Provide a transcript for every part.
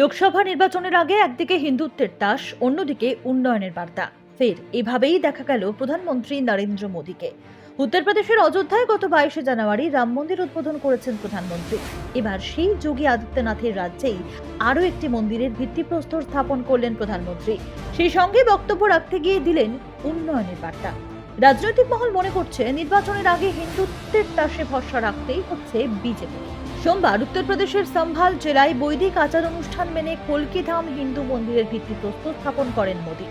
লোকসভা নির্বাচনের আগে একদিকে হিন্দুত্বের তাস, অন্যদিকে উন্নয়নের বার্তা। ফের এভাবেই দেখা গেল প্রধানমন্ত্রী নরেন্দ্র মোদীকে। উত্তরপ্রদেশের অযোধ্যায় গত বাইশে জানুয়ারি রাম মন্দির উদ্বোধন করেছেন প্রধানমন্ত্রী। এবার সেই যোগী আদিত্যনাথের রাজ্যেই আরও একটি মন্দিরের ভিত্তিপ্রস্তর স্থাপন করলেন প্রধানমন্ত্রী। সেই সঙ্গে বক্তব্য রাখতে গিয়ে দিলেন উন্নয়নের বার্তা। রাজনৈতিক মহল মনে করছে, নির্বাচনের আগে হিন্দুত্বের তাসে ভরসা রাখতেই হচ্ছে বিজেপি। সোমবার উত্তরপ্রদেশের সম্ভাল জেলায় বৈদিক আচার অনুষ্ঠান মেনে কলকিধাম হিন্দু মন্দিরের ভিত্তিপ্রস্তর স্থাপন করেন মোদী।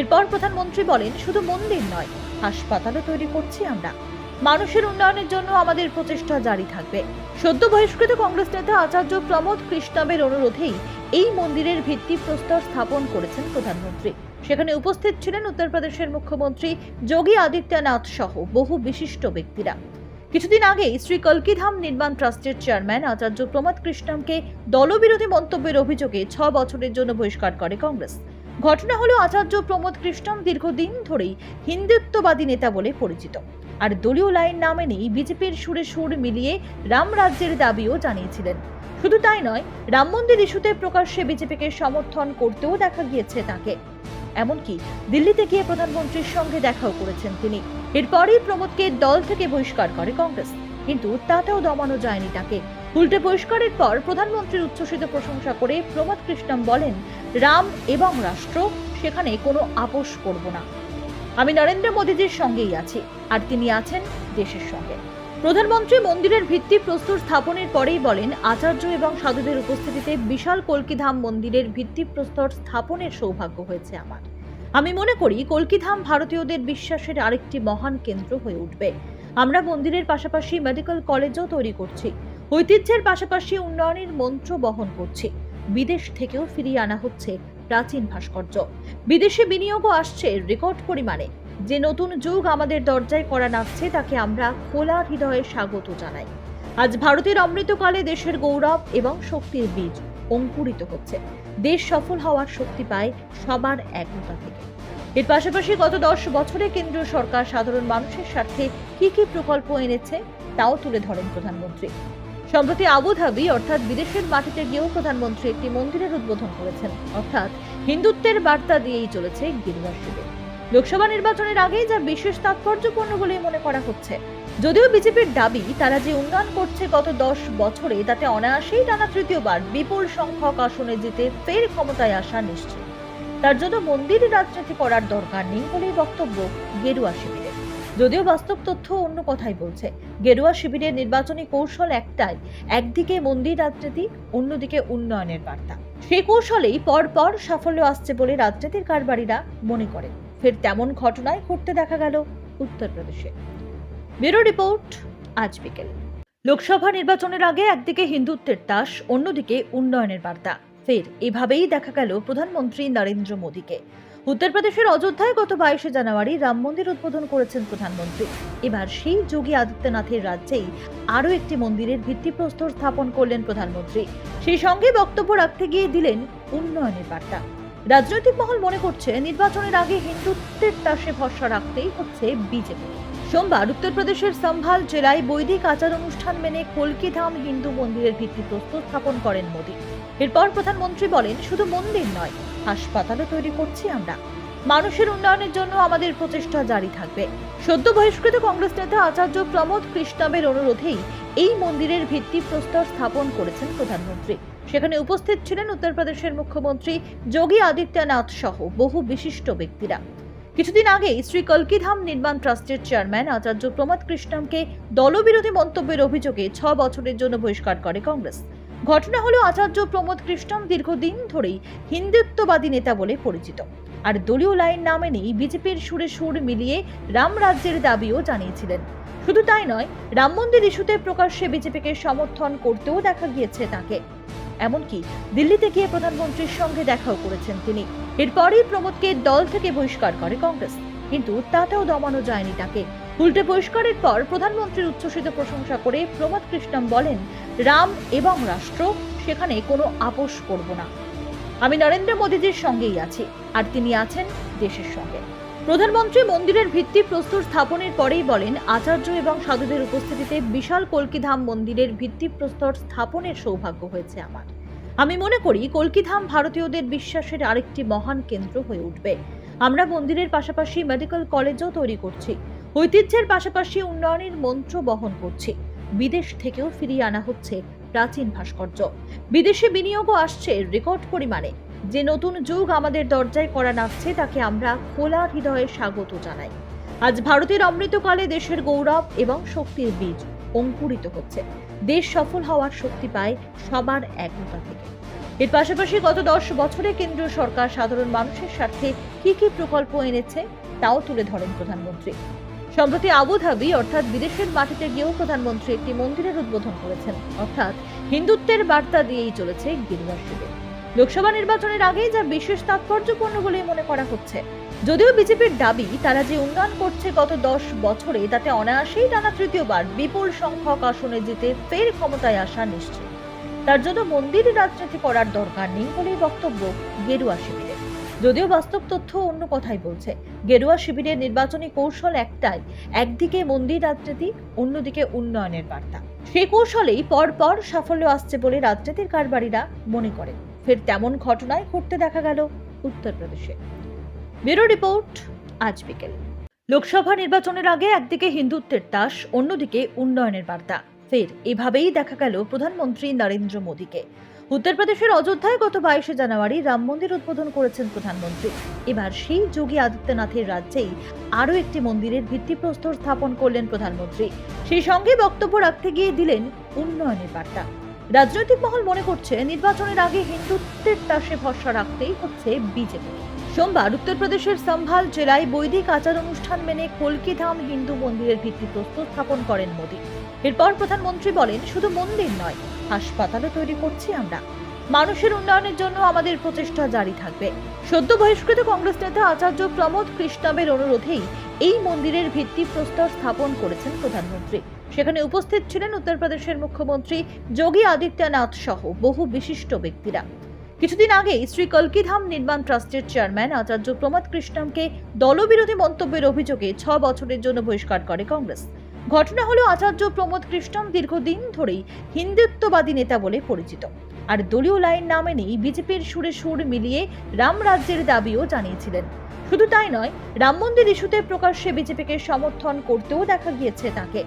এরপর প্রধানমন্ত্রী বলেন, শুধু মন্দির নয়, হাসপাতালও তৈরি করছি আমরা। মানুষের উন্নয়নের জন্য আমাদের প্রচেষ্টা জারি থাকবে। সদ্য বহিষ্কৃত কংগ্রেস নেতা আচার্য প্রমোদ কৃষ্ণবের অনুরোধেই এই মন্দিরের ভিত্তিপ্রস্তর স্থাপন করেছেন প্রধানমন্ত্রী। সেখানে উপস্থিত ছিলেন উত্তরপ্রদেশের মুখ্যমন্ত্রী যোগী আদিত্যনাথ সহ বহু বিশিষ্ট ব্যক্তিরা। কিছুদিন আগেই শ্রী কলকিধাম নির্মাণ ট্রাস্টের চেয়ারম্যান আচার্য প্রমোদ কৃষ্ণমকে দলবিরোধী মন্তব্যের অভিযোগে ছ বছরের জন্য বহিষ্কার করে কংগ্রেস। ঘটনা হলো আচার্য প্রমোদ কৃষ্ণম দীর্ঘদিন ধরেই হিন্দুত্ববাদী নেতা বলে পরিচিত। আর দলীয় লাইন না মেনেই বিজেপির সুরে সুর মিলিয়ে রাম রাজ্যের দাবিও জানিয়েছিলেন। শুধু তাই নয়, রাম মন্দির ইস্যুতে প্রকাশ্যে বিজেপিকে সমর্থন করতেও দেখা গিয়েছে তাকে। এমনকি দিল্লিতে গিয়ে প্রধানমন্ত্রীর সঙ্গে দেখাও করেছেন তিনি। এরপরই প্রমোদকে দল থেকে বহিষ্কার করে কংগ্রেস। কিন্তু তাতেও দমানো যায়নি তাকে। উল্টে বহিষ্কারের পর প্রধানমন্ত্রীর উচ্ছ্বসিত প্রশংসা করে প্রমোদ কৃষ্ণম বলেন, রাম এবং রাষ্ট্র, সেখানে কোনো আপোষ করব না। আমি নরেন্দ্র মোদীজির সঙ্গেই আছি, আর তিনি আছেন দেশের সঙ্গে। প্রধানমন্ত্রী মন্দিরের ভিত্তি প্রস্তুর স্থাপনের পরেই বলেন, আচার্য এবং সাধুদের উপস্থিতিতে বিশাল কলকিধাম মন্দিরের ভিত্তিপ্রস্তর স্থাপনের সৌভাগ্য হয়েছে আমার। আমি মনে করি, কলকিধাম ভারতীয়দের বিশ্বাসের আরেকটি মহান কেন্দ্র হয়ে উঠবে। আমরা মন্দিরের পাশাপাশি মেডিকেল কলেজও তৈরি করছি। ঐতিহ্যের পাশাপাশি উন্নয়নের মন্ত্র বহন করছি। বিদেশ থেকেও ফিরিয়ে আনা হচ্ছে প্রাচীন ভাস্কর্য। বিদেশে বিনিয়োগও আসছে রেকর্ড পরিমাণে। যে নতুন যুগ আমাদের দরজায় করা নাচছে, তাকে আমরা খোলা হৃদয়ে স্বাগত জানাই। আজ ভারতের অমৃতকালে দেশের গৌরব এবং শক্তির বীজ অঙ্কুরিত হচ্ছে। দেশ সফল হওয়ার শক্তি পায় সবার একতা থেকে। এর পাশাপাশি গত দশ বছরে কেন্দ্রীয় সরকার সাধারণ মানুষের স্বার্থে কি কি প্রকল্প এনেছে, তাও তুলে ধরেন প্রধানমন্ত্রী। সম্প্রতি আবুধাবি, অর্থাৎ বিদেশের মাটিতে গিয়েও প্রধানমন্ত্রী একটি মন্দিরের উদ্বোধন করেছেন। অর্থাৎ হিন্দুত্বের বার্তা দিয়েই চলেছে গিরিবাস শিবির। লোকসভা নির্বাচনের আগেই যা বিশেষ তাৎপর্যপূর্ণ বলে মনে করা হচ্ছে। যদিও বিজেপির দাবি, তারা যে উন্নয়ন করছে গত দশ বছরে, তাতে অনায়াসেই টানা তৃতীয়বার বিপুল সংখ্যক আসনে জিতে ফের ক্ষমতায় আসা নিশ্চিত। তার জন্য মন্দির রাজনীতি করার দরকার নেই বলেই বক্তব্য গেরুয়া শিবিরের। যদিও বাস্তব তথ্য অন্য কথাই বলছে, গেরুয়া শিবিরের নির্বাচনী কৌশল একটাই, একদিকে মন্দির রাজনীতি, অন্যদিকে উন্নয়নের বার্তা। সেই কৌশলেই পর পর সাফল্য আসছে বলে রাজনীতির কারবারিরা মনে করেন। ফের তেমন ঘটনায় ঘটতে দেখা গেল উত্তরপ্রদেশে। ব্যুরো রিপোর্ট, আজ বিকেল। লোকসভা নির্বাচনের আগে একদিকে হিন্দুত্বের তাস, অন্যদিকে উন্নয়নের বার্তা। ফের এভাবেই দেখা গেল প্রধানমন্ত্রী নরেন্দ্র মোদীকে। উত্তরপ্রদেশের অযোধ্যায় গত বাইশে জানুয়ারি রাম মন্দির উদ্বোধন করেছেন প্রধানমন্ত্রী। এবার সেই যোগী আদিত্যনাথের রাজ্যেই আরও একটি মন্দিরের ভিত্তিপ্রস্তর স্থাপন করলেন প্রধানমন্ত্রী। সেই সঙ্গে বক্তব্য রাখতে গিয়ে দিলেন উন্নয়নের বার্তা। রাজনৈতিক মহল মনে করছে নির্বাচনের আগে হিন্দুত্বের তাসে ভরসা রাখতেই হচ্ছে বিজেপি। সোমবার উত্তরপ্রদেশের সম্ভাল জেলায় বৈদিক আচার অনুষ্ঠান মেনে কলকিধাম হিন্দু মন্দিরের ভিত্তিপ্রস্তর স্থাপন করেন মোদী। এরপর প্রধানমন্ত্রী বলেন, শুধু মন্দির নয়, হাসপাতালও তৈরি করছি আমরা। মানুষের উন্নয়নের জন্য আমাদের প্রচেষ্টা জারি থাকবে। সদ্য বহিষ্কৃত কংগ্রেস নেতা আচার্য প্রমোদ কৃষ্ণবের অনুরোধেই এই মন্দিরের ভিত্তিপ্রস্তর স্থাপন করেছেন প্রধানমন্ত্রী। সেখানে উপস্থিত ছিলেন উত্তরপ্রদেশের মুখ্যমন্ত্রী যোগী আদিত্যনাথ সহ বহু বিশিষ্ট ব্যক্তিরা। কিছুদিন আগেই শ্রী কলকিধাম নির্মাণ ট্রাস্টের চেয়ারম্যান আচার্য প্রমোদ কৃষ্ণমকে দলবিরোধী মন্তব্যের অভিযোগে ছ বছরের জন্য বহিষ্কার করে কংগ্রেস। ঘটনা হলো আচার্য প্রমোদ কৃষ্ণম দীর্ঘদিন ধরেই হিন্দুত্ববাদী নেতা বলে পরিচিত। আর দলীয় লাইন না মেনেই বিজেপির সুরে সুর মিলিয়ে রাম রাজ্যের দাবিও জানিয়েছিলেন। শুধু তাই নয়, রাম মন্দির ইস্যুতে প্রকাশ্যে বিজেপিকে সমর্থন করতেও দেখা গিয়েছে তাকে। এমনকি দিল্লিতে গিয়ে প্রধানমন্ত্রীর সঙ্গে দেখাও করেছেন তিনি। এরপরই প্রমোদকে দল থেকে বহিষ্কার করে কংগ্রেস। কিন্তু তাতেও দমানো যায়নি তাকে। উল্টে বহিষ্কারের পর প্রধানমন্ত্রীর উচ্ছ্বসিত প্রশংসা করে প্রমোদ কৃষ্ণম বলেন, রাম এবং রাষ্ট্র, সেখানে কোনো আপোষ করব না। আমি নরেন্দ্র মোদীজির সঙ্গেই আছি, আর তিনি আছেন দেশের সঙ্গে। প্রধানমন্ত্রী মন্দিরের ভিত্তি প্রস্তুর স্থাপনের পরেই বলেন, আচার্য এবং সাধুদের উপস্থিতিতে বিশাল কলকিধাম মন্দিরের ভিত্তিপ্রস্তর স্থাপনের সৌভাগ্য হয়েছে আমার। আমি মনে করি, কলকিধাম ভারতীয়দের বিশ্বাসের আরেকটি মহান কেন্দ্র হয়ে উঠবে। আমরা মন্দিরের পাশাপাশি মেডিকেল কলেজও তৈরি করছি, ঐতিহ্যের পাশাপাশি উন্নয়নের মন্ত্র বহন করছি। বিদেশ থেকেও ফিরিয়ে আনা হচ্ছে প্রাচীন ভাস্কর্য। বিদেশি বিনিয়োগও আসছে রেকর্ড পরিমাণে। যে নতুন যুগ আমাদের দরজায় করা নাচছে, তাকে আমরা খোলা হৃদয়ে স্বাগত জানাই। আজ ভারতের অমৃতকালে দেশের গৌরব এবং শক্তির বীজ অঙ্কুরিত হচ্ছে। দেশ সফল হওয়ার শক্তি পায় সবার একতা থেকে। এর পাশাপাশি গত দশ বছরে কেন্দ্রীয় সরকার সাধারণ মানুষের স্বার্থে কি কি প্রকল্প এনেছে, তাও তুলে ধরেন প্রধানমন্ত্রী। সম্প্রতি আবুধাবি, অর্থাৎ বিদেশের মাটিতে গিয়েও প্রধানমন্ত্রী একটি মন্দিরের উদ্বোধন করেছেন। অর্থাৎ হিন্দুত্বের বার্তা দিয়েই চলেছে গিরিবার শিবির। লোকসভা নির্বাচনের আগেই যা বিশেষ তাৎপর্যপূর্ণ বলেই মনে করা হচ্ছে। যদিও বিজেপির দাবি, তারা যে উন্নয়ন করছে গত দশ বছরে, তাতে অনায়াসেই টানা তৃতীয়বার বিপুল সংখ্যক আসনে জিতে ফের ক্ষমতায় আসা নিশ্চিত। তার জন্য মন্দির রাজনীতি করার দরকার নেই বলেই বক্তব্য গেরুয়া শিবিরের। যদিও বাস্তব তথ্য অন্য কথাই বলছে, গেরুয়া শিবিরের নির্বাচনী কৌশল একটাই, একদিকে মন্দির রাজনীতি, অন্যদিকে উন্নয়নের বার্তা। সেই কৌশলেই পর পর সাফল্য আসছে বলে রাজনীতির কারবারিরা মনে করেন। ফের তেমন ঘটনায় ঘটতে দেখা গেল উত্তরপ্রদেশে। ব্যুরো রিপোর্ট, আজ বিকেল। লোকসভা নির্বাচনের আগে একদিকে হিন্দুত্বের তাস, অন্যদিকে উন্নয়নের বার্তা। ফের এভাবেই দেখা গেল প্রধানমন্ত্রী নরেন্দ্র মোদীকে। উত্তরপ্রদেশের অযোধ্যায় গত বাইশে জানুয়ারি রাম মন্দির উদ্বোধন করেছেন প্রধানমন্ত্রী। এবার সেই যোগী আদিত্যনাথের রাজ্যেই আরও একটি মন্দিরের ভিত্তিপ্রস্তর স্থাপন করলেন প্রধানমন্ত্রী। সেই সঙ্গে বক্তব্য রাখতে গিয়ে দিলেন উন্নয়নের বার্তা। রাজনৈতিক মহল মনে করছে নির্বাচনের আগে হিন্দুত্বের তাসে ভরসা রাখতেই হচ্ছে বিজেপি। সোমবার উত্তরপ্রদেশের সম্ভাল জেলায় বৈদিক আচার অনুষ্ঠান মেনে কলকিধাম হিন্দু মন্দিরের ভিত্তি প্রস্তুত স্থাপন করেন মোদী। এরপর প্রধানমন্ত্রী বলেন, শুধু মন্দির নয়, হাসপাতালও তৈরি করছি আমরা। মানুষের উন্নয়নের জন্য আমাদের প্রচেষ্টা জারি থাকবে। সদ্য বহিষ্কৃত কংগ্রেস নেতা আচার্য প্রমোদ কৃষ্ণবের অনুরোধেই এই মন্দিরের ভিত্তি ভিত্তিপ্রস্তর স্থাপন করেছেন প্রধানমন্ত্রী। সেখানে উপস্থিত ছিলেন উত্তরপ্রদেশের মুখ্যমন্ত্রী যোগী আদিত্যনাথ সহ বহু বিশিষ্ট ব্যক্তিরা। কিছুদিন আগেই শ্রী কলকিধাম নির্মাণ ট্রাস্টের চেয়ারম্যান আচার্য প্রমোদ কৃষ্ণমকে দলবিরোধী মন্তব্যের অভিযোগে ছ বছরের জন্য বহিষ্কার করে কংগ্রেস। ঘটনা হলো আচার্য প্রমোদ কৃষ্ণম দীর্ঘদিন ধরেই হিন্দুত্ববাদী নেতা বলে পরিচিত। আর দলীয় লাইন না মেনেই বিজেপির সুরে সুর মিলিয়ে রাম রাজ্যের দাবিও জানিয়েছিলেন। শুধু তাই নয়, রাম মন্দির ইস্যুতে প্রকাশ্যে বিজেপিকে সমর্থন করতেও দেখা গিয়েছে তাকে।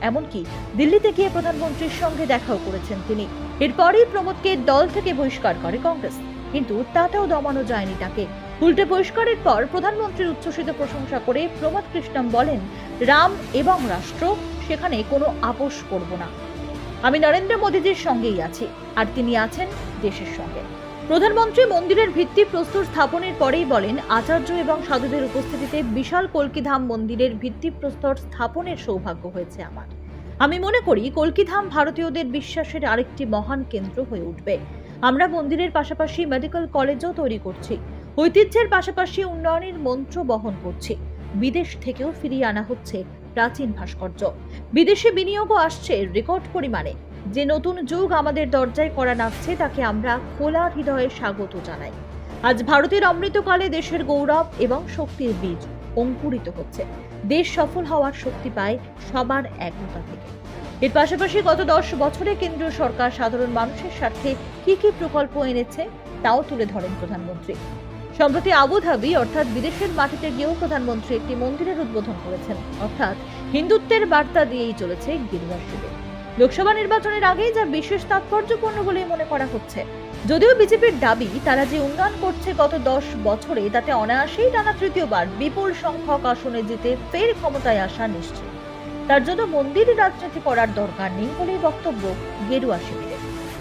এমনকি দিল্লিতে গিয়ে প্রধানমন্ত্রীর সঙ্গে দেখাও করেছেন তিনি। এরপরই প্রমোদকে দল থেকে বহিষ্কার করে কংগ্রেস। কিন্তু তাতেও দমানো যায়নি তাকে। উল্টে বহিষ্কারের পর প্রধানমন্ত্রীর উচ্ছ্বসিত প্রশংসা করে প্রমোদ কৃষ্ণম বলেন, রাম এবং রাষ্ট্র, সেখানে কোনো আপোষ করব না। আমি নরেন্দ্র মোদীজির সঙ্গেই আছি, আর তিনি আছেন দেশের সঙ্গে। প্রধানমন্ত্রী মন্দিরের ভিত্তি প্রস্তর স্থাপনের পরেই বলেন, আচার্য এবং সাধুদের উপস্থিতিতে বিশাল কলকিধাম মন্দিরের ভিত্তিপ্রস্তর স্থাপনের সৌভাগ্য হয়েছে আমার। আমি মনে করি, কলকিধাম ভারতীয়দের বিশ্বাসের আরেকটি মহান কেন্দ্র হয়ে উঠবে। আমরা মন্দিরের পাশাপাশি মেডিকেল কলেজও তৈরি করছি, ঐতিহ্যের পাশাপাশি উন্নয়নের মন্ত্র বহন করছি। বিদেশ থেকেও ফিরিয়ে আনা হচ্ছে প্রাচীন ভাস্কর্য। বিদেশি বিনিয়োগও আসছে রেকর্ড পরিমাণে। যে নতুন যুগ আমাদের দরজায় করা নাচছে, তাকে আমরা খোলা হৃদয়ে স্বাগত জানাই। আজ ভারতের অমৃতকালে দেশের গৌরব এবং শক্তির বীজ অঙ্কুরিত হচ্ছে। দেশ সফল হওয়ার শক্তি পায় সবার একতা থেকে। এর পাশাপাশি গত দশ বছরে কেন্দ্রীয় সরকার সাধারণ মানুষের স্বার্থে কি কি প্রকল্প এনেছে, তাও তুলে ধরেন প্রধানমন্ত্রী। সম্প্রতি আবুধাবি, অর্থাৎ বিদেশের মাটিতে গিয়েও প্রধানমন্ত্রী একটি মন্দিরের উদ্বোধন করেছেন। অর্থাৎ হিন্দুত্বের বার্তা দিয়েই চলেছে গিরিবার শিবির। লোকসভা নির্বাচনের আগেই যা বিশেষ তাৎপর্যপূর্ণ বলেই মনে করা হচ্ছে। যদিও বিজেপির দাবি, তারা যে উন্নয়ন করছে গত দশ বছরে, তাতে অনায়াসেই টানা তৃতীয়বার বিপুল সংখ্যক আসনে জিতে ফের ক্ষমতায় আসা নিশ্চিত। তার জন্য মন্দির রাজনীতি করার দরকার নেই বলেই বক্তব্য গেরুয়া শিবিরের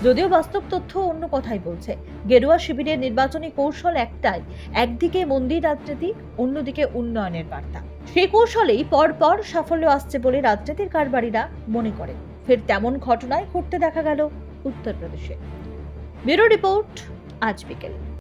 যদিও বাস্তব তথ্য অন্য কথাই বলছে। গেরুয়া শিবিরের নির্বাচনী কৌশল একটাই, একদিকে মন্দির রাজনীতি, অন্যদিকে উন্নয়নের বার্তা। সেই কৌশলেই পরপর পর সাফল্য আসছে বলে রাজনীতির কারবারীরা মনে করেন। ফের তেমন ঘটনায় ঘটতে দেখা গেল উত্তরপ্রদেশে। ব্যুরো রিপোর্ট, আজ বিকেল।